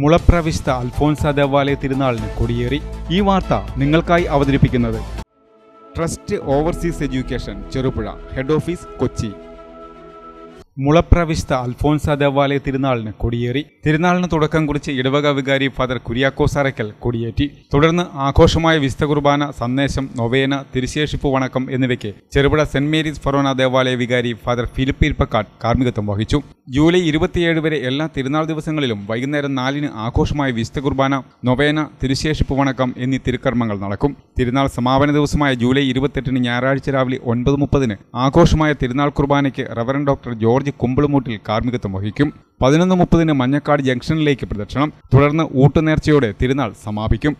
മുളപ്രവിശ്ത അൽഫോൻസ ദേവാലയ തിരുനാളിന് കൊടിയേറി. ഈ വാർത്ത നിങ്ങൾക്കായി അവതരിപ്പിക്കുന്നത് trust overseas education Cherupuzha. Head office Kochi. മുളപ്രവിശ്ത Alphonsa ദേവാലയ തിരുനാളിന് കൊടിയേറി. തിരുനാളിന് തുടക്കം കുറിച്ച് ഇടവക വികാരി ഫാദർ കുര്യാക്കോസ് അറയ്ക്കൽ കൊടിയേറ്റി. തുടർന്ന് ആഘോഷമായ വിശുദ്ധ കുർബാന സന്ദേശം നൊവേന തിരുശേഷിപ്പ് വണക്കം എന്നിവയ്ക്ക് ചെറുപുഴ സെന്റ് മേരീസ് ഫറോന ദേവാലയ വികാരി ഫാദർ ഫിലിപ്പ് ഇർപ്പക്കാട് കാർമ്മികത്വം വഹിച്ചു. ജൂലൈ ഇരുപത്തിയേഴ് വരെ എല്ലാ തിരുനാൾ ദിവസങ്ങളിലും വൈകുന്നേരം നാലിന് ആഘോഷമായ വിശുദ്ധ കുർബാന നൊവേന തിരുശേഷിപ്പ് വണക്കം എന്നീ തിരുക്കർമ്മങ്ങൾ നടക്കും. തിരുനാൾ സമാപന ദിവസമായ ജൂലൈ ഇരുപത്തെട്ടിന് ഞായറാഴ്ച രാവിലെ ഒൻപത് മുപ്പതിന് ആഘോഷമായ തിരുനാൾ കുർബാനയ്ക്ക് റവറൻ ഡോക്ടർ ജോർജ് കുമ്പിളുമൂട്ടിൽ കാർമ്മികത്വം വഹിക്കും. പതിനൊന്ന് മുപ്പതിന് മഞ്ഞക്കാട് ജംഗ്ഷനിലേക്ക് പ്രദക്ഷിണം. തുടർന്ന് ഊട്ടുനേർച്ചയോടെ തിരുനാൾ സമാപിക്കും.